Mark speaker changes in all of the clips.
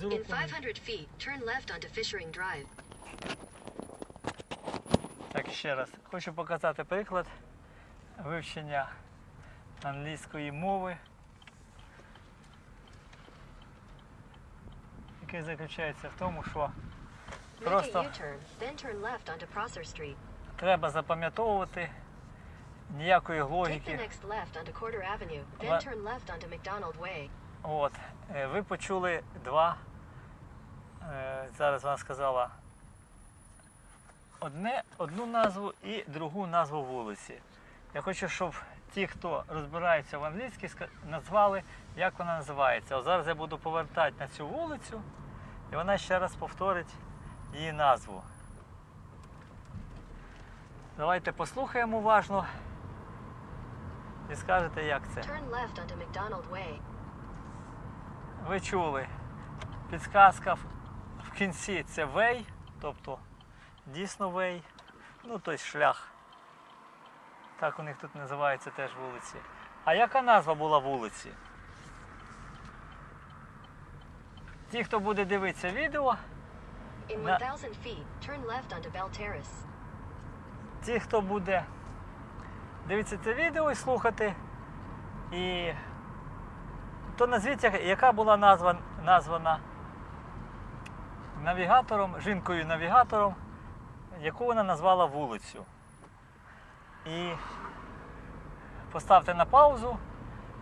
Speaker 1: In 500 feet, turn left onto Fishering Drive.
Speaker 2: Так, ще раз. Хочу показати приклад вивчення англійської мови, який заключається в тому, що Просто- треба запам'ятовувати ніякої логіки. От, е, ви почули два. е, Зараз вона сказала одне, одну назву і другу назву вулиці. Я хочу, щоб ті, хто розбирається в англійській, назвали, як вона називається. От зараз я буду повертати на цю вулицю, і вона ще раз повторить її назву. Давайте послухаємо уважно і скажете, як це.
Speaker 1: Turn left onto McDonald Way.
Speaker 2: Ви чули. Підсказка в- кінці це вей, тобто дійсно вей. Ну, тобто шлях. Так у них тут називаються теж вулиці. А яка назва була вулиці? Ті, хто буде дивитися відео,
Speaker 1: In
Speaker 2: Na-
Speaker 1: 1000 feet, turn left onto Bell Terrace.
Speaker 2: ті, хто буде дивитися це відео і слухати, і то назвіть, яка- була назва, названа навігатором, жінкою-навігатором, яку вона назвала вулицю. І поставте на паузу,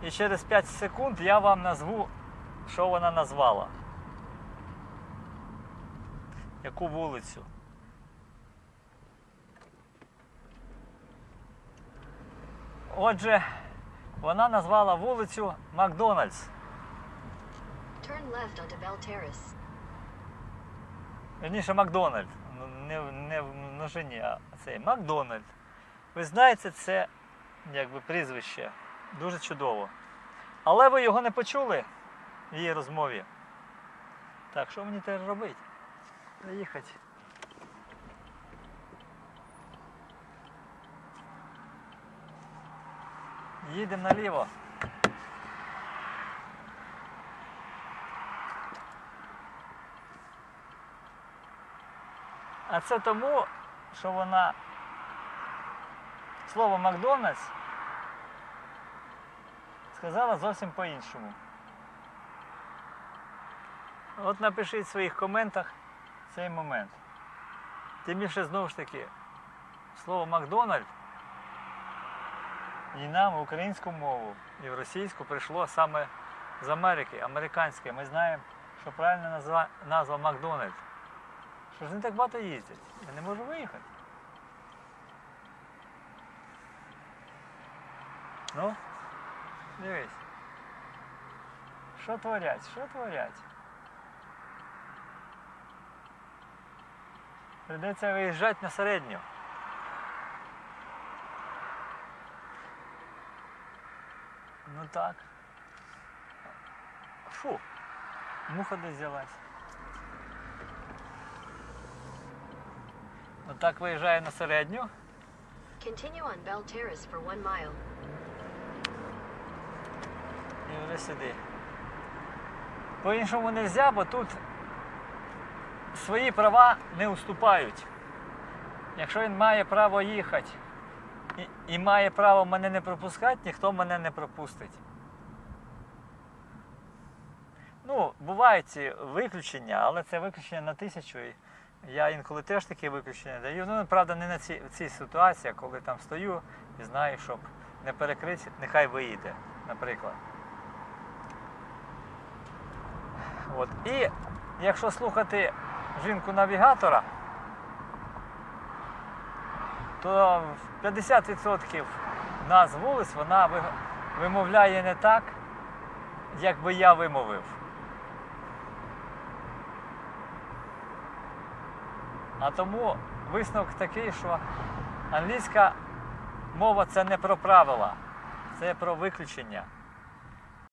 Speaker 2: і через 5 секунд я вам назву, що вона назвала. Яку вулицю. Отже, вона назвала вулицю Макдональдс.
Speaker 1: Turn left onto Bell Terrace.
Speaker 2: Верніше Макдональд. Ну, Не, не в множині, а цей Макдональд. Ви знаєте, це якби прізвище. Дуже чудово. Але ви його не почули в її розмові. Так, що мені тепер робити? Приїхати. Їдемо наліво. А це тому, що вона слово Макдональдс сказала зовсім по-іншому. От напишіть в своїх коментах цей момент. Тим більше знову ж таки, слово Макдональд і нам українську мову, і в російську прийшло саме з Америки, американське. Ми знаємо, що правильна назва, назва Макдональд. Що ж не так багато їздять? Я не можу виїхати. Ну, дивись. Що творять? Що творять? Придеться виїжджати на середню. Ну так. Фу. Муха десь взялась. Отак виїжджає на середню.
Speaker 1: Continue on Bell Terrace for one mile.
Speaker 2: І вже сюди. По-іншому не можна, бо тут свої права не уступають. Якщо він має право їхати і, має право мене не пропускати, ніхто мене не пропустить. Ну, бувають ці виключення, але це виключення на тисячу. Я інколи теж такі виключення даю. Ну, правда, не на цій, цій ситуації, коли там стою і знаю, щоб не перекрити, нехай виїде, наприклад. От. І якщо слухати жінку-навігатора, то 50% нас вулиць вона вимовляє не так, як би я вимовив. А тому висновок такий, що англійська мова це не про правила, це про виключення.